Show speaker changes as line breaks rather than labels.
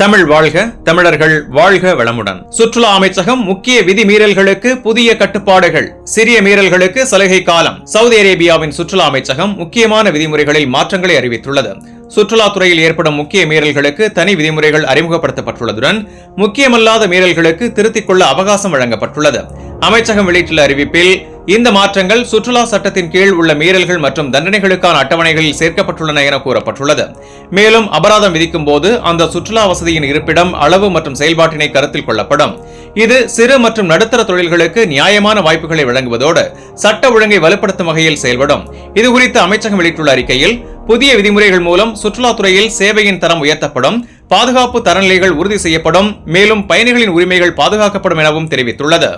தமிழ் வாழ்க தமிழர்கள் வாழ்க வளமுடன். சுற்றுலா அமைச்சகம் முக்கிய விதி மீறல்களுக்கு புதிய கட்டுப்பாடுகள். சிறிய மீறல்களுக்கு சலுகை காலம். சவுதி அரேபியாவின் சுற்றுலா அமைச்சகம் முக்கியமான விதிமுறைகளில் மாற்றங்களை அறிவித்துள்ளது. சுற்றுலாத்துறையில் ஏற்படும் முக்கிய மீறல்களுக்கு தனி விதிமுறைகள் அறிமுகப்படுத்தப்பட்டுள்ளதுடன் முக்கியமல்லாத மீறல்களுக்கு திருத்திக் கொள்ள அவகாசம் வழங்கப்பட்டுள்ளது. அமைச்சகம் வெளியிட்டுள்ள அறிவிப்பில் இந்த மாற்றங்கள் சுற்றுலா சட்டத்தின் கீழ் உள்ள மீறல்கள் மற்றும் தண்டனைகளுக்கான அட்டவணைகளில் சேர்க்கப்பட்டுள்ளன என கூறப்பட்டுள்ளது. மேலும் அபராதம் விதிக்கும் போது அந்த சுற்றுலா வசதியின் இருப்பிடம் அளவு மற்றும் செயல்பாட்டினை கருத்தில் கொள்ளப்படும். இது சிறு மற்றும் நடுத்தர தொழில்களுக்கு நியாயமான வாய்ப்புகளை வழங்குவதோடு சட்ட ஒழுங்கை வலுப்படுத்தும் வகையில் செயல்படும். இதுகுறித்து அமைச்சகம் வெளியிட்டுள்ள அறிக்கையில் புதிய விதிமுறைகள் மூலம் சுற்றுலாத்துறையில் சேவையின் தரம் உயர்த்தப்படும் பாதுகாப்பு தரநிலைகள் உறுதி செய்யப்படும் மேலும் பயணிகளின் உரிமைகள் பாதுகாக்கப்படும் எனவும் தெரிவித்துள்ளது.